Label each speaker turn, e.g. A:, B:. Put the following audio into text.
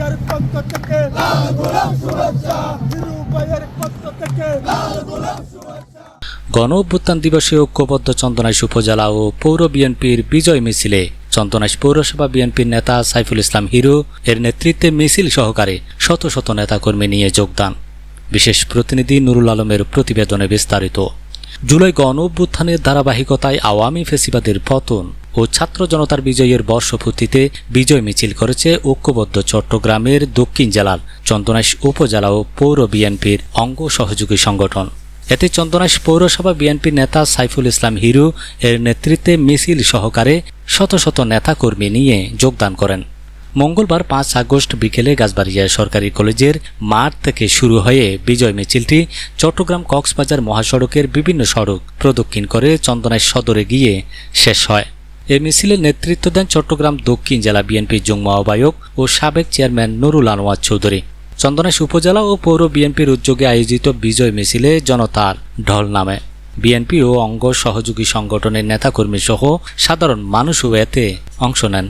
A: ভাইয়ের পক্ষ থেকে। লাল ভাইয়ের পক্ষ থেকে। লাল
B: গণ অভ্যুত্থান দিবসে ঐক্যবদ্ধ চন্দনাইশ উপজেলা ও পৌর বিএনপির বিজয় মিছিলে চন্দনাইশ পৌরসভা বিএনপির নেতা সাইফুল ইসলাম হিরো এর নেতৃত্বে মিছিল সহকারে শত শত নেতাকর্মী নিয়ে যোগদান। বিশেষ প্রতিনিধি নুরুল আলমের প্রতিবেদনে বিস্তারিত। জুলাই গণ অভ্যুত্থানের ধারাবাহিকতায় আওয়ামী ফেসিবাদের পতন। ও ছাত্র জনতার বিজয়ের বর্ষপূর্তিতে বিজয় মিছিল করেছে ঐক্যবদ্ধ চট্টগ্রামের দক্ষিণ জেলার চন্দনাইশ উপজেলা ও পৌর বিএনপির অঙ্গ সহযোগী সংগঠন। এতে চন্দনাইশ পৌরসভা বিএনপি নেতা সাইফুল ইসলাম হিরু এর নেতৃত্বে মিছিল সহকারে শত শত নেতাকর্মী নিয়ে যোগদান করেন। মঙ্গলবার পাঁচ আগস্ট বিকেলে গাছবাড়িয়া সরকারি কলেজের মাঠ থেকে শুরু হয়ে বিজয় মিছিলটি চট্টগ্রাম কক্সবাজার মহাসড়কের বিভিন্ন সড়ক প্রদক্ষিণ করে চন্দনাইশ সদরে গিয়ে শেষ হয়। এ মিছিলে নেতৃত্ব দেন চট্টগ্রাম দক্ষিণ জেলা বিএনপির যুগ্ম আহ্বায়ক ও সাবেক চেয়ারম্যান নুরুল আনোয়ার চৌধুরী। চন্দনেশ উপজেলা ও পৌর বিএনপির উদ্যোগে আয়োজিত বিজয় মিছিলে জনতার ঢল নামে। বিএনপি ও অঙ্গ সহযোগী সংগঠনের নেতাকর্মী সহ সাধারণ মানুষও এতে অংশ নেন।